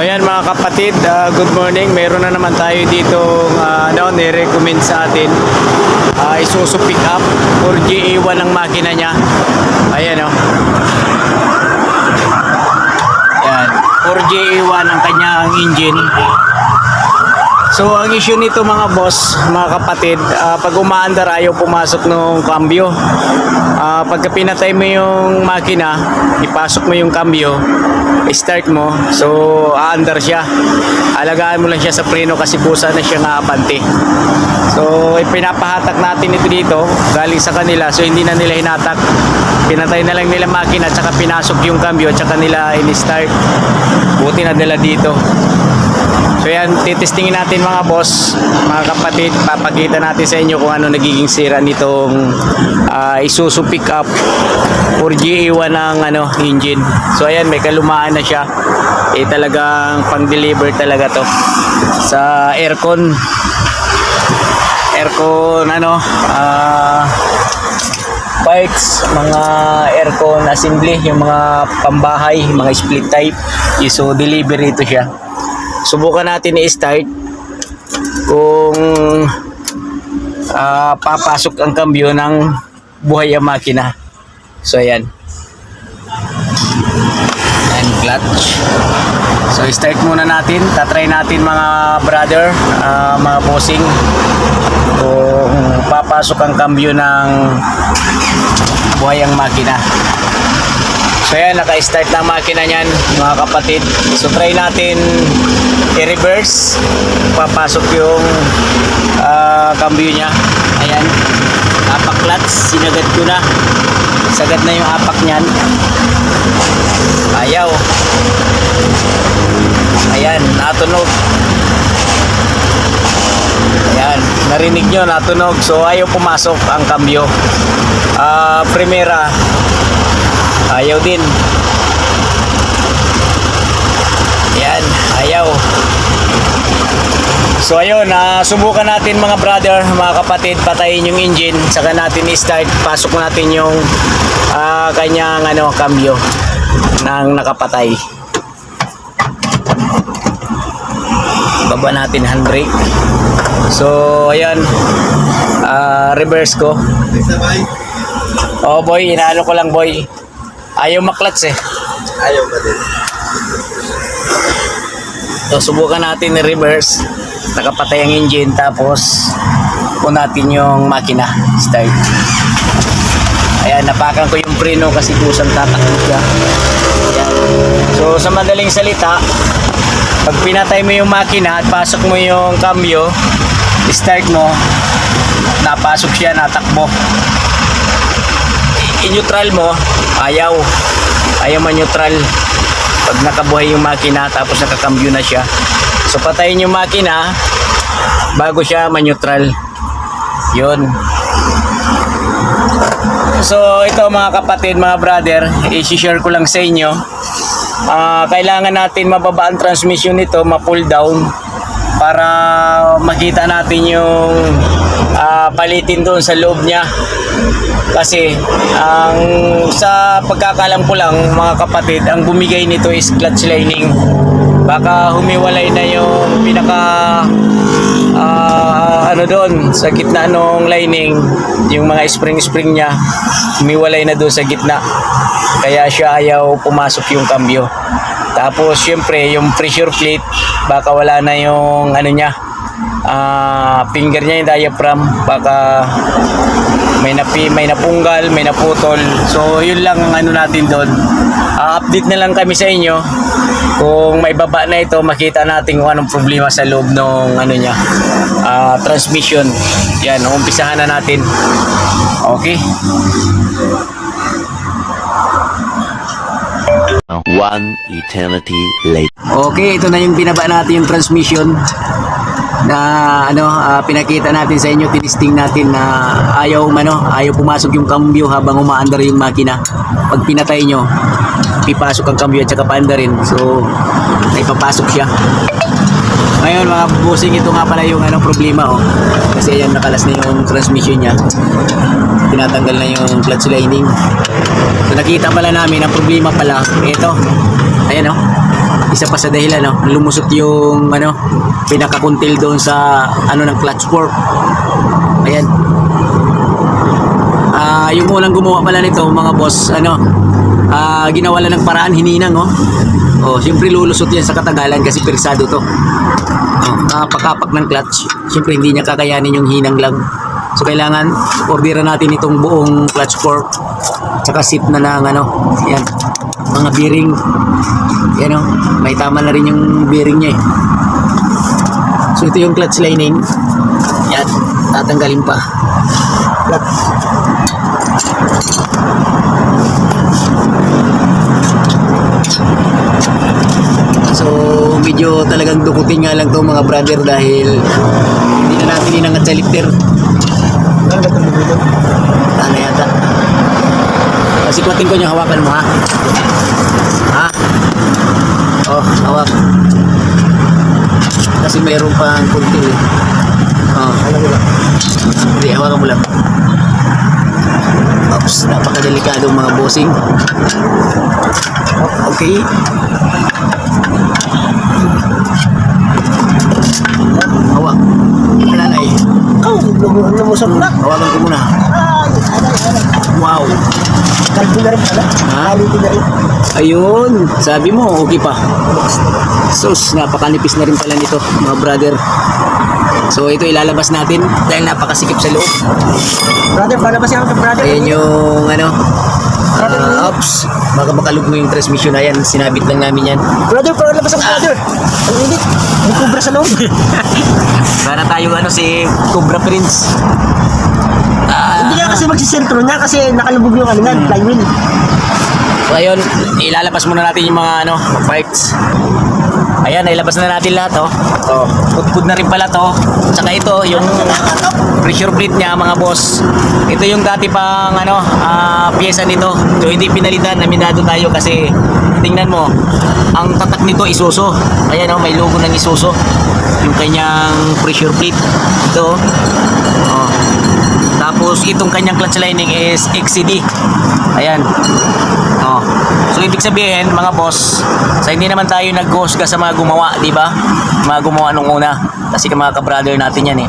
Ayan mga kapatid, ah, good morning. Meron na naman tayo dito uh, ano, ni-recommend sa atin. Uh, Isuzu pick up for GA1 ang makina niya. Ayan o. Ayan. For GA1 ang kanyang engine. So ang issue nito mga boss, mga kapatid, ah, pag umaandar ayaw pumasok ng cambio. Ah, pagka pinatay mo yung makina, ipasok mo yung cambio, start mo, so aandar siya. Alagaan mo lang siya sa preno kasi kusa na siya nga abante. So ipinapahatak natin ito dito, galing sa kanila, so hindi na nila hinatak. Pinatay na lang nila makina, tsaka pinasok yung cambio, tsaka nila in-start. Buti na nila dito. So yan, titestingin natin mga boss, mga kapatid, papakita natin sa inyo kung ano nagiging sira nitong ah, Isuzu pickup for GA1 ng ano, engine. So ayan, may kalumaan na siya. Eh talagang pang-deliver talaga to sa aircon. Aircon ano, ah bikes, mga aircon assembly, yung mga pambahay, mga split type. So delivery ito siya. Subukan natin i-start kung ah, papasok ang kambyo ng buhay ang makina. So ayan. And clutch. So start muna natin. Tatry natin mga brother, ah, mga bossing kung papasok ang kambyo ng buhay ang makina. So yan, naka-start na makina niyan, mga kapatid. So try natin i-reverse. Papasok yung ah, cambio niya. Ayan. Apak clutch, sinagad ko na. Sagad na yung apak niyan. Ayaw. Ayan, natunog. Ayan, narinig nyo, natunog. So ayaw pumasok ang cambio. Ah, primera, ayaw din. Yan, ayaw. So ayun, na subukan natin mga brother, mga kapatid, patayin yung engine, saka natin i-start, pasok natin yung ah, kanyang ano, cambio ng nakapatay. Baba natin handbrake. So ayan, ah, reverse ko. Oh boy, inaano ko lang boy. Ayaw maklats eh. Ayaw ba din? So subukan natin i-reverse. Nakapatay ang engine tapos kung natin yung makina start. Ayan, napakan ko yung preno kasi kusang siya. Ayan. So sa madaling salita, pag pinatay mo yung makina at pasok mo yung cambio, start mo, napasok siya, natakbo. I-neutral mo, ayaw. Ayaw man-neutral pag nakabuhay yung makina tapos nakakambyo na siya. So patayin yung makina bago siya ma-neutral. Yun. So ito mga kapatid, mga brother, i-share ko lang sa inyo. Ah, kailangan natin mababa ang transmission nito, ma-pull down para makita natin yung ah, palitin doon sa loob niya. Kasi ang sa pagkakalam ko lang mga kapatid, ang bumigay nito is clutch lining. Baka humiwalay na yung pinaka ah, ano doon sa gitna ng lining, yung mga spring-spring niya, humiwalay na doon sa gitna. Kaya siya ayaw pumasok yung cambio. Tapos syempre yung pressure plate, baka wala na yung ano niya, ah, finger niya yung diaphragm, baka may napi, may napunggal, may naputol. So, yun lang ang ano natin doon. Ah, update na lang kami sa inyo. Kung may baba na ito, makita natin kung anong problema sa loob ng ano niya, ah, transmission. Yan, umpisahan na natin. Okay? One eternity later. Okay, ito na yung binaba natin yung transmission na ano ah, pinakita natin sa inyo tinisting natin na ayaw mano ayaw pumasok yung cambio habang umaandar yung makina. Pag pinatay nyo pipasok ang cambio at saka paanda rin. So ay papasok siya. Ngayon mga bossing ito nga pala yung ano problema oh. Kasi ayan nakalas na yung transmission niya. Tinatanggal na yung clutch lining. So nakita pala namin ang problema pala ito. Ayan oh isa pa sa dahilan no? Lumusot yung ano pinakakuntil doon sa ano ng clutch fork. Ayan. Ah, yung unang gumawa pala nito mga boss ano ah ginawa lang ng paraan hininang oh. Oh siyempre lulusot yan sa katagalan kasi persado to. Oh, kapak-kapak ng clutch siyempre hindi niya kakayanin yung hinang lang. So kailangan orderan natin itong buong clutch fork tsaka seat na ng ano yan mga bearing. Yan oh. May tama na rin yung bearing niya eh. So ito yung clutch lining. Yan tatanggalin pa. So, medyo talagang dukutin nga lang to mga brother dahil hindi na natin inangat sa lifter. Ano yata? Kasi kwating ko niya hawakan mo ha. Ha? Oh, hawak. Kasi mayroon pa ang kunti eh. Oh. Hindi, hawakan mo lang. Oops, napakadelikadong mga bossing. Okay. Hawak. Nanay. Oh, lumusok na. Hawakan ko muna. Wow. Kalbo na rin pala. Kalbo na rin. Ayun. Sabi mo, okay pa. Sus, napakanipis na rin pala nito, mga brother. So, ito ilalabas natin dahil napakasikip sa loob. Brother, palabasin ako ka, brother. Ayan yung, ano, ah, ops. Baka makalug mo yung transmission na yan. Sinabit lang namin yan. Brother, palabas ang brother. Ang init. May kubra sa loob. Para tayo, ano, si Cobra Prince. Hindi nga kasi magsisentro niya kasi nakalubog yung ano nga, flywheel. So ayun, ilalabas muna natin yung mga ano, parts. Ayan, nailabas na natin lahat oh. Oh, pudpud na rin pala to. Tsaka ito, yung pressure plate niya mga boss. Ito yung dati pang ano, ah, pyesa nito. So hindi pinalitan, naminado tayo kasi tingnan mo, ang tatak nito isuso. Ayan oh, may logo ng isuso. Yung kanyang pressure plate. Ito oh. Tapos itong kanyang clutch lining is XCD. Ayan. Oh. So ibig sabihin mga boss, sa hindi naman tayo nag-husga sa mga gumawa, di ba? Mga gumawa nung una. Kasi mga ka-brother natin yan eh.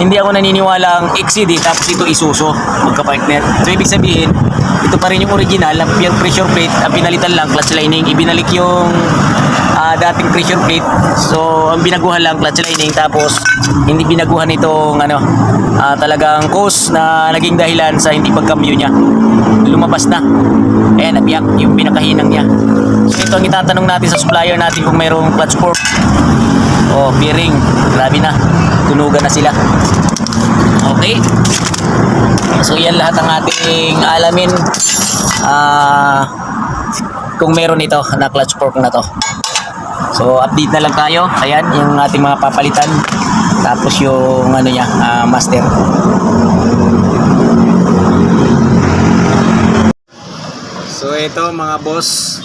Hindi ako naniniwala ang XCD tapos ito isuso magka-partner. So ibig sabihin, ito pa rin yung original, yung pressure plate, ang pinalitan lang clutch lining, ibinalik yung ah, dating pressure plate. So ang binaguhan lang clutch lining tapos hindi binaguhan itong ano ah, talagang cause na naging dahilan sa hindi pagkambyo niya. Lumabas na. Ayan, nabiyak yung pinakahinang niya. So ito ang itatanong natin sa supplier natin kung mayroong clutch fork. Oh, bearing. Grabe na. Tunugan na sila. Okay. So yan lahat ang ating alamin. Ah, kung meron ito na clutch fork na to. So update na lang tayo. Ayan, yung ating mga papalitan. Tapos yung ano niya, ah, master. So ito mga boss,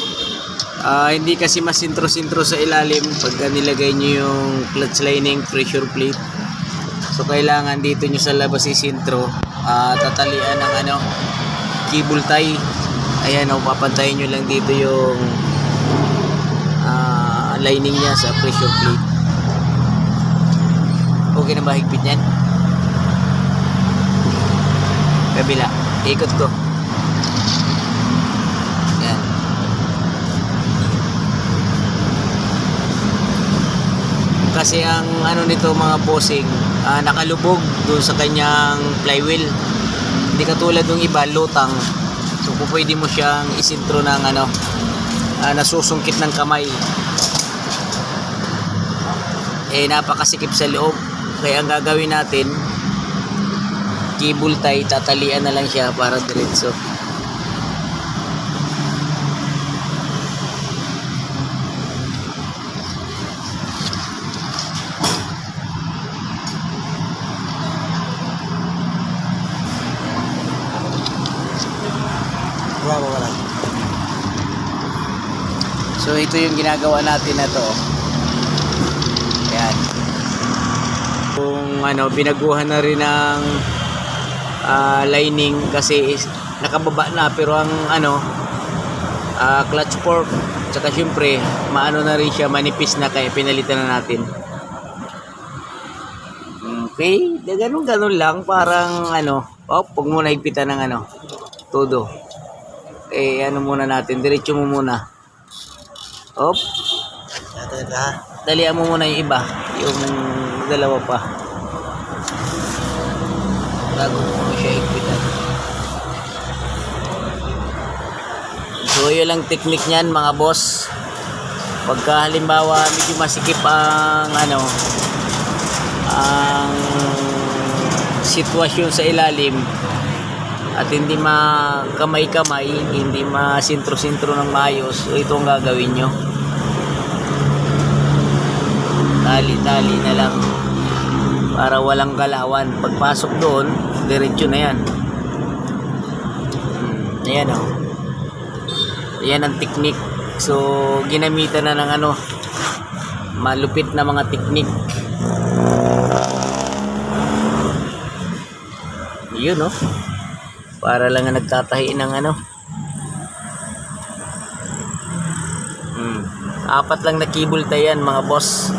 ah, hindi kasi masintro-sintro sa ilalim pagka nilagay nyo yung clutch lining pressure plate. So kailangan dito nyo sa labas isintro, ah, tatalian ng ano, cable tie. Ayan, o papantayin nyo lang dito yung ah, lining niya sa pressure plate. Okay na ba higpit yan? Kabila, ikot ko. Yan. Kasi ang ano nito mga bossing, ah, nakalubog doon sa kanyang flywheel. Hindi katulad ng iba, lutang. So pwede mo siyang isintro ng ano, ah, nasusungkit ng kamay. Eh napakasikip sa loob. Kaya ang gagawin natin, cable tie, tatalian na lang siya para diretso. Wala, wala. Ito yung ginagawa natin na to. Ayan. Kung ano, binaguhan na rin ng ah, lining kasi is- nakababa na pero ang ano ah, clutch fork Tsaka syempre, maano na rin siya, manipis na kaya pinalitan na natin. Okay, de ganun ganun lang, parang ano, oh, huwag muna higpitan ng ano, todo. Eh, ano muna natin, diretso mo muna. Op, ha. dalian mo muna yung iba, yung dalawa pa. Bago mo siya higpitan. So, yun lang technique niyan mga boss. Pagka halimbawa medyo masikip ang ano, ang sitwasyon sa ilalim at hindi makamay-kamay, hindi masintro-sintro ng maayos, so ito ang gagawin nyo. Tali-tali na lang para walang galawan. Pagpasok doon, diretso na yan. Hmm, Ayan o. Ayan ang technique. So, ginamitan na ng ano, malupit na mga technique. Yun no. Para lang nga nagtatahi ng ano. Hmm. Apat lang na cable tie yan mga boss.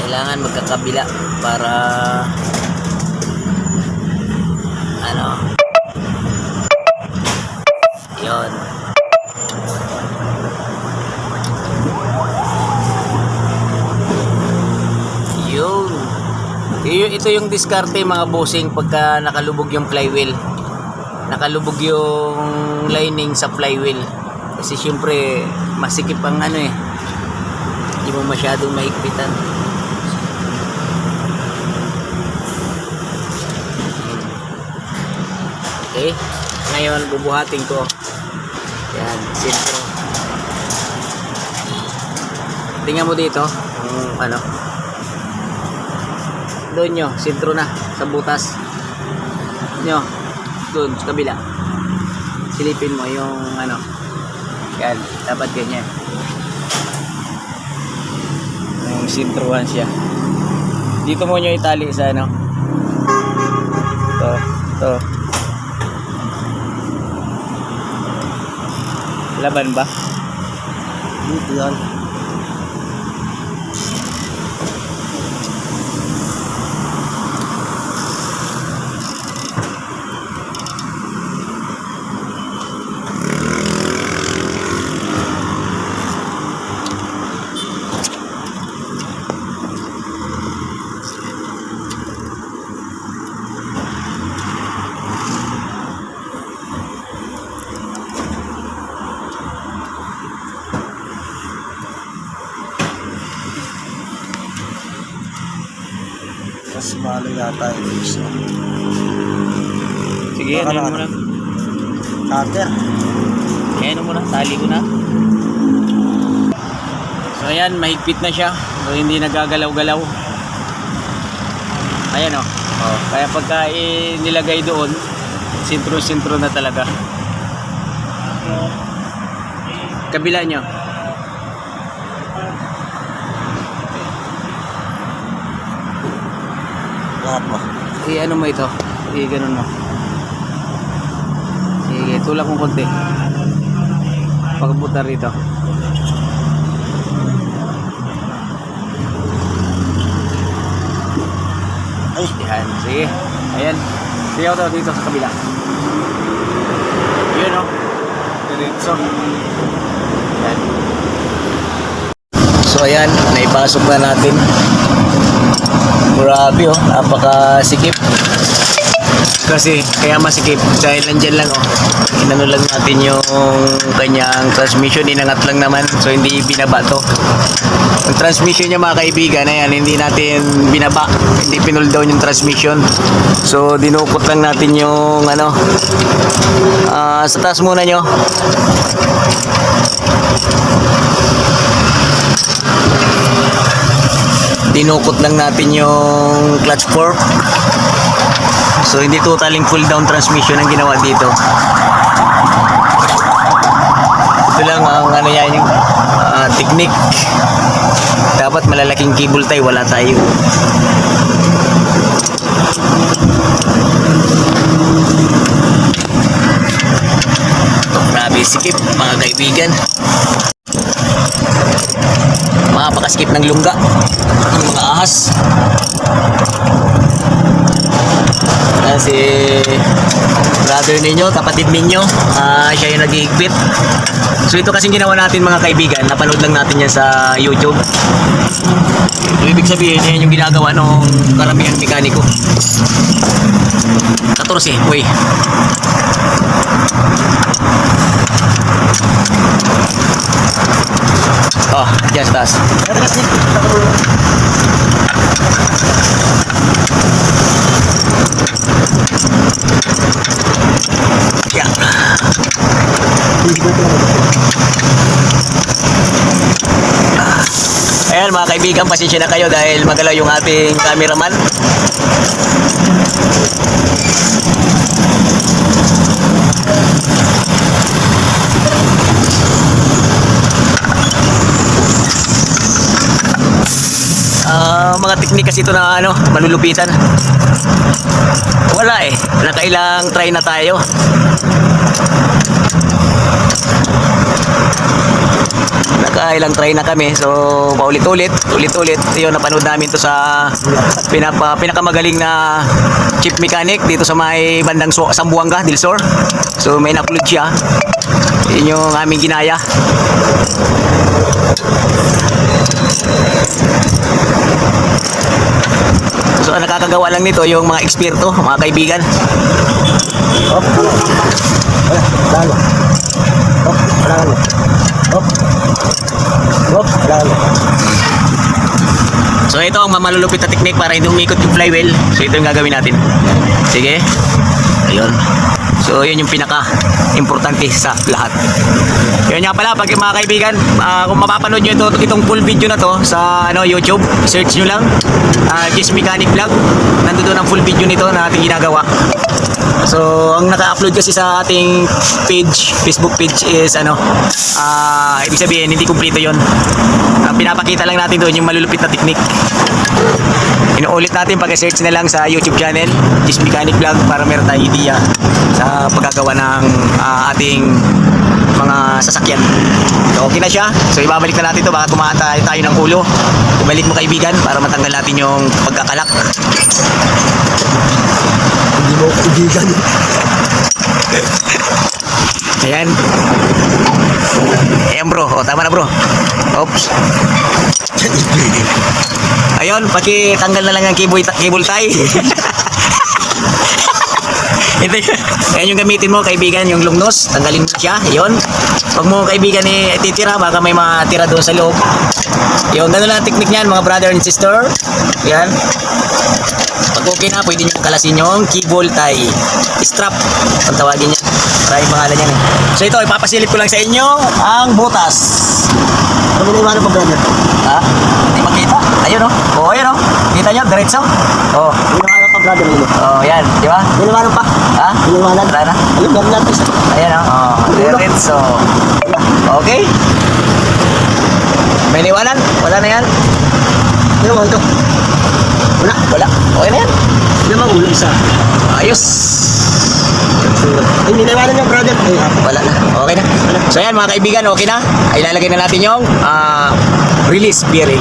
Kailangan magkakabila para Ito yung diskarte mga bossing pagka nakalubog yung flywheel. Nakalubog yung lining sa flywheel. Kasi syempre masikip ang ano eh. Hindi mo masyadong mahigpitan. Okay. Ngayon bubuhatin ko. Yan, sintro. Tingnan mo dito, yung ano, doon nyo, sintro na, sa butas. Nyo, doon, sa kabila. Silipin mo yung ano, yan, dapat ganyan. Yung sintrohan siya. Dito mo nyo itali sa ano. To, to. Laban ba? Dito yan. Mas malo yata yung isa. Sige, Baka ano. Cutter. Ayan mo na, tali ko na. So ayan, mahigpit na siya. So hindi nagagalaw-galaw. Ayan o. Oh. Kaya pagka eh, nilagay doon, sintro-sintro na talaga. Kabila nyo. Lahat mo. I ano mo ito? I ganun mo. Tulak mo konti. Pagbuta rito. Ay, Yan, sige. Ayan. Ako to dito sa kabila. Yun o. Diretso. Yan. So ayan, naipasok na natin. Grabe oh, napakasikip. Kasi kaya masikip dahil nandyan lang oh. Inano lang natin yung kanyang transmission, inangat lang naman. So hindi binaba to. Yung transmission niya mga kaibigan, ayan, hindi natin binaba. Hindi pinull down yung transmission. So dinukot lang natin yung ano. ah, sa taas muna nyo. dinukot lang natin yung clutch fork so hindi totaling full down transmission ang ginawa dito ito lang ang ano yan yung ah, technique dapat malalaking cable tie wala tayo grabe sumisikip mga kaibigan. Mapakaskip ng lungga ng mga ahas. Si brother ninyo, kapatid ninyo, ah, siya yung nag-iigpit. So ito kasing ginawa natin mga kaibigan, napanood lang natin yan sa YouTube. So, ibig sabihin, yan yung ginagawa ng karamihan mekaniko. 14, uy. Oh, just us. Yeah. Ayan mga kaibigan, pasensya na kayo dahil magalaw yung ating cameraman. Teknik kasi ito na ano, malulupitan. Wala eh. Nakailang try na tayo. Nakailang try na kami. So, paulit-ulit, ulit-ulit. Yun, napanood namin to sa pinapa, pinakamagaling na chief mechanic dito sa may bandang so, Sambuanga, Dilsor. So, may na-upload siya. Yun yung aming ginaya. So, ang nakakagawa lang nito yung mga eksperto, mga kaibigan. Hop. Wala, lalo. Hop, lalo. Hop. Hop, lalo. So ito ang mamalulupit na technique para hindi umikot yung flywheel. So ito yung gagawin natin. Sige. Ayun. So yun yung pinaka importante sa lahat. Yun nga pala pag mga kaibigan, ah, kung mapapanood nyo ito, itong full video na to sa ano YouTube, search nyo lang uh, Kiss Mechanic Vlog. Nandun doon ang full video nito na ating ginagawa. So, ang naka-upload kasi sa ating page, Facebook page is ano, ah ibig sabihin hindi kumpleto 'yon. Ang pinapakita lang natin doon yung malulupit na technique. Inuulit natin pag-search na lang sa YouTube channel, Kiss Mechanic Vlog para meron tayong idea sa paggagawa ng ah, ating mga sasakyan. So, okay na siya. So, ibabalik na natin to baka tumaan tayo, tayo ng ulo. Ibalik mo kaibigan para matanggal natin yung pagkakalak. Hindi mo kaibigan. Ayan. Ayan bro. O, tama na bro. Oops. Ayun, pakitanggal na lang ang cable, cable tie. Ito yun. Ayan yung gamitin mo, kaibigan, yung lungnos. Tanggalin mo siya. Yun. Pag mo kaibigan ni titira, baka may mga tira doon sa loob. Yung ganun lang ang technique niyan, mga brother and sister. Yan. Pag okay na, pwede nyo kalasin yung cable tie. Strap. Ang tawagin niya. Maraming pangalan yan eh. So ito, ipapasilip ko lang sa inyo ang butas. Ano na iwanan pa, brother? Ha? Hindi makita. Ayun oh. Oh, ayun oh. Kita nyo, diretso. Oh. Iniwanan pa, brother. Oh, yan. Di ba? Iniwanan pa. Ha? Iniwanan. Wala na. Ayun, meron natin. Ayan oh. Oh, diretso. Okay. May niwanan? Wala na yan? Mo ito? Wala. Wala. Okay na yan. Ano mo ulo isa? Ayos. Ay, niniwanan niya, brother. Ay, ah, Wala na. Okay na. So yan mga kaibigan, okay na. Ay lalagay na natin yung ah, release bearing.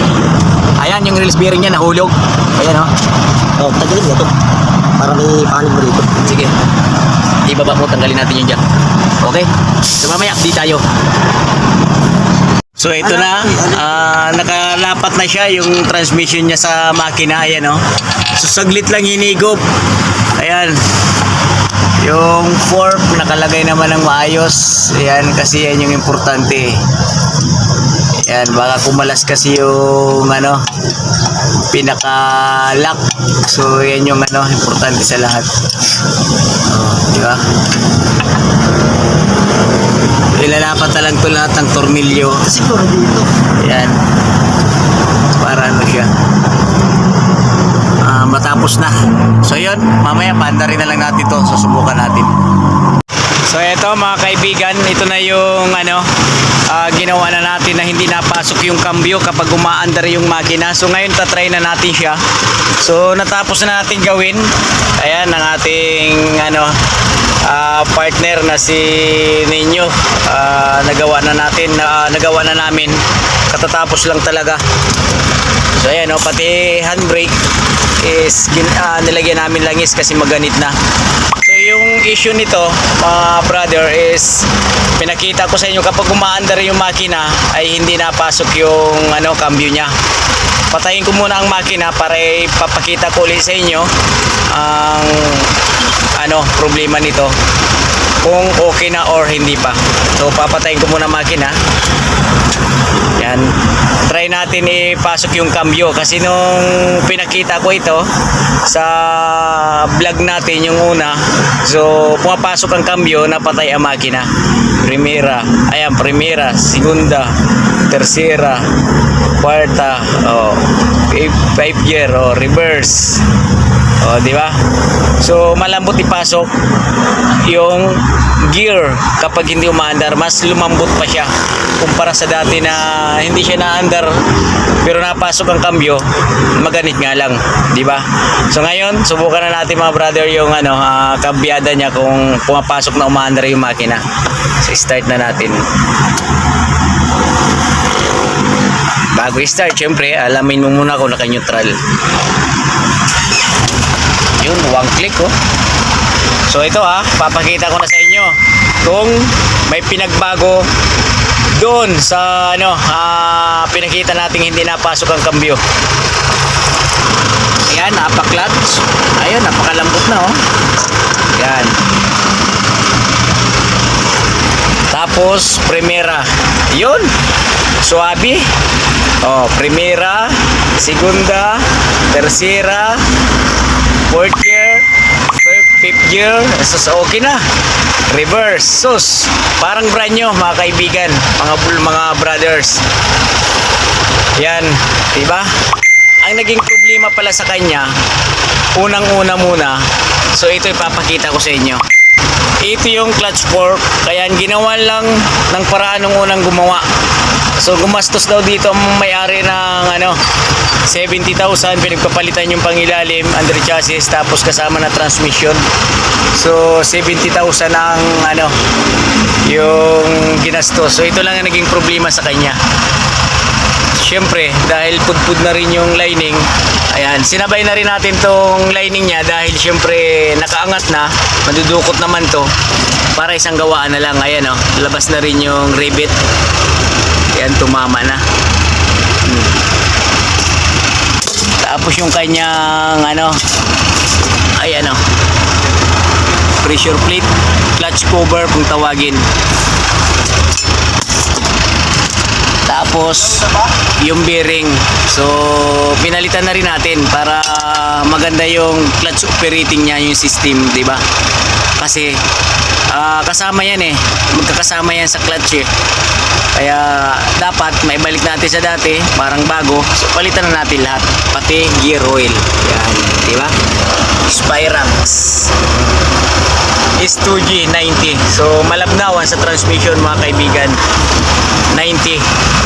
Ayan yung release bearing niya nahulog. Ayan oh. Oh, tagalin niya ito. Para may panig mo rito. Sige. Ibaba mo, tanggalin natin yun dyan. Okay? So mamaya, di tayo. So ito na, ah, nakalapat na siya yung transmission niya sa makina, ayan oh. So saglit lang hinigop. Ayan. Yung fork nakalagay naman ng maayos. Ayan, kasi yan yung importante. Ayan, baka kumalas kasi yung ano, pinaka-lock. So yan yung ano, importante sa lahat. Oh, di ba? Ilalapat na lang to lahat ng tornilyo. Siguro dito. Yan. Para ano siya. Ah, matapos na. So yun, mamaya paanda rin na lang natin to. Susubukan natin. So eto mga kaibigan, ito na yung ano, ah, ginawa na natin na hindi napasok yung cambio kapag umaandar yung makina. So ngayon tatry na natin siya. So natapos na natin gawin. Ayan ang ating ano, ah, partner na si Ninyo. Ah, nagawa na natin, na, nagawa na namin. Katatapos lang talaga. So ayan oh, pati handbrake is ah, nilagyan namin langis kasi maganit na. So yung issue nito, mga brother, is pinakita ko sa inyo kapag umaandar yung makina ay hindi napasok yung ano, cambio niya. Patayin ko muna ang makina para ipapakita ko ulit sa inyo ang ano, problema nito kung okay na or hindi pa. So papatayin ko muna makina. Yan. Try natin ipasok yung cambio kasi nung pinakita ko ito sa vlog natin yung una. So pumapasok ang cambio, napatay ang makina. Primera, ayan, primera, segunda, tercera, kwarta, oh, five, five year, oh, reverse. Oh, di ba? So malambot ipasok yung gear kapag hindi umaandar, mas lumambot pa siya kumpara sa dati na hindi siya naandar pero napasok ang kambyo, maganit nga lang, di ba? So ngayon, subukan na natin mga brother yung ano, ah, kambyada niya kung pumapasok na umaandar yung makina. So start na natin. Bago i-start, syempre, alamin mo muna kung naka-neutral. Yun, one click oh. So ito ha, papakita ko na sa inyo kung may pinagbago doon sa ano, ah, pinakita nating hindi napasok ang kambyo. Ayan, napa-clutch. Ayun, napakalambot na oh. Yan. Tapos, primera. Yun. Suabe. Oh, primera, segunda, tercera, fourth year, fifth, year, sus, okay na. Reverse, sus, parang brand nyo, mga kaibigan, mga bul- mga brothers. Yan, di ba? Ang naging problema pala sa kanya, unang-una muna, so ito ipapakita ko sa inyo. Ito yung clutch fork, kaya ginawa lang ng paraan ng unang gumawa. So gumastos daw dito ang may-ari ng ano 70,000 pinagpapalitan yung pangilalim under chassis tapos kasama na transmission. So 70,000 ang ano yung ginastos. So ito lang ang naging problema sa kanya. Siyempre, dahil pudpud na rin yung lining, ayan, sinabay na rin natin tong lining niya dahil siyempre nakaangat na, madudukot naman to para isang gawaan na lang. Ayan oh, labas na rin yung rivet. Ayan, tumama na. Hmm. Tapos yung kanyang ano, ayan oh, pressure plate, clutch cover kung tawagin. Tapos, yung bearing. So, pinalitan na rin natin para maganda yung clutch operating niya, yung system, di ba? Kasi, ah, kasama yan eh. Magkakasama yan sa clutch eh. Kaya, dapat maibalik natin sa dati, parang bago. So, palitan na natin lahat. Pati gear oil. Yan, di ba? Spirax is 2G 90. So malabnawan sa transmission mga kaibigan. 90.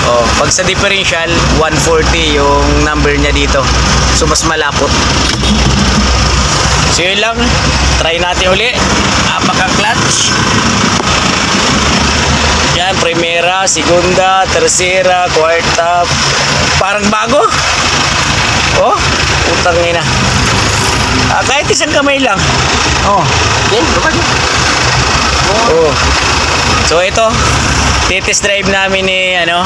Oh, pag sa differential 140 yung number niya dito. So mas malapot. So yun lang. Try natin uli. Apaka-clutch. Yan, primera, segunda, tercera, kwarta. Parang bago. Oh, utang ina. Ah, kahit isang kamay lang. Oh. Yan, kapag. Oh. So ito, titest drive namin ni ano,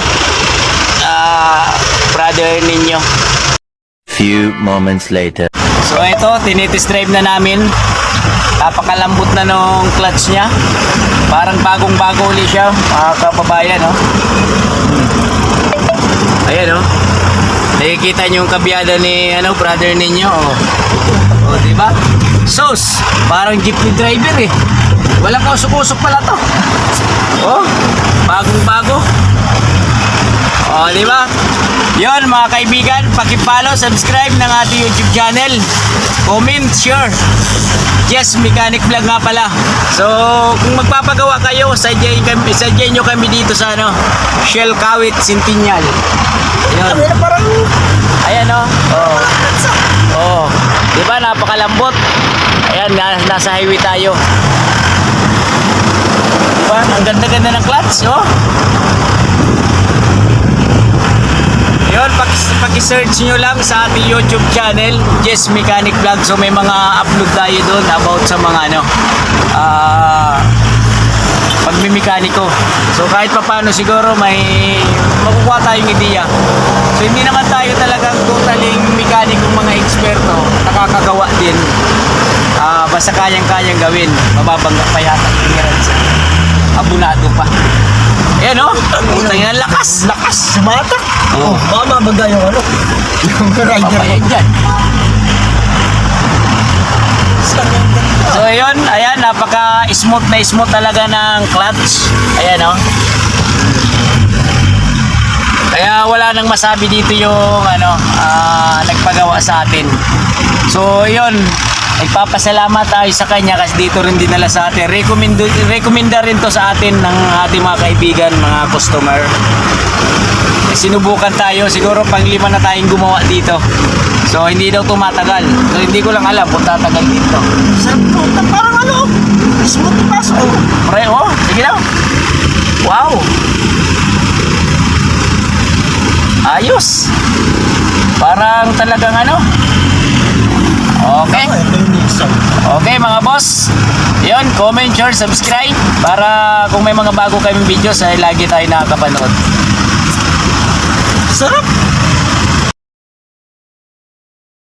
ah, brother ninyo. Few moments later. So ito, tinitest drive na namin. Napakalambot na nung clutch niya. Parang bagong-bago ulit siya, mga kababayan, no? Hmm. Ayan, no? Nakikita niyo yung kabiyada ni ano, brother ninyo, oh. Oh, di ba? Sos, parang jeepney driver eh. Walang kausok-usok pala to. Oh, bagong-bago. Oh, di ba? Yon mga kaibigan, paki-follow, subscribe ng ating YouTube channel. Comment, share. Yes, Mechanic Vlog nga pala. So, kung magpapagawa kayo, sadyain, kami, sadyain nyo kami dito sa ano, Shell Kawit Centennial. Yun. Ano parang... Ayan o. Oh. Oh. Di ba? Napakalambot. Ayan, na- nasa highway tayo. Di ba? Ang ganda-ganda ng clutch, oh. Yun, pag, pag-search nyo lang sa ating YouTube channel, Jess Mechanic Vlog. So may mga upload tayo doon about sa mga ano, ah, pagmimikaniko. So kahit pa paano siguro may makukuha tayong ideya. So hindi naman tayo talagang totaling mekanikong mga eksperto, nakakagawa din. Ah, basta kayang-kayang gawin, mababangga pa yata ang clearance. Abunado pa. Ayan o, putang ina lakas. Lakas! Sumatak! Oh, baka mabaga yung ano. Yung rider. Papayan dyan. So ayun, ayan, napaka smooth na smooth talaga ng clutch. Ayan oh. Kaya wala nang masabi dito yung ano, ah, nagpagawa sa atin. So yun, nagpapasalamat tayo sa kanya kasi dito rin dinala sa atin. Recommend, recommenda rin to sa atin ng ating mga kaibigan, mga customer. Sinubukan tayo, siguro pang lima na tayong gumawa dito. So hindi daw tumatagal. So hindi ko lang alam kung tatagal dito. Sa puta, parang ano, smooth na paso. Pre, oh, sige daw. Wow. Ayos. Parang talagang ano. Okay. Okay mga boss. Yun, comment, share, subscribe para kung may mga bago kaming videos ay lagi tayo nakakapanood. Sarap!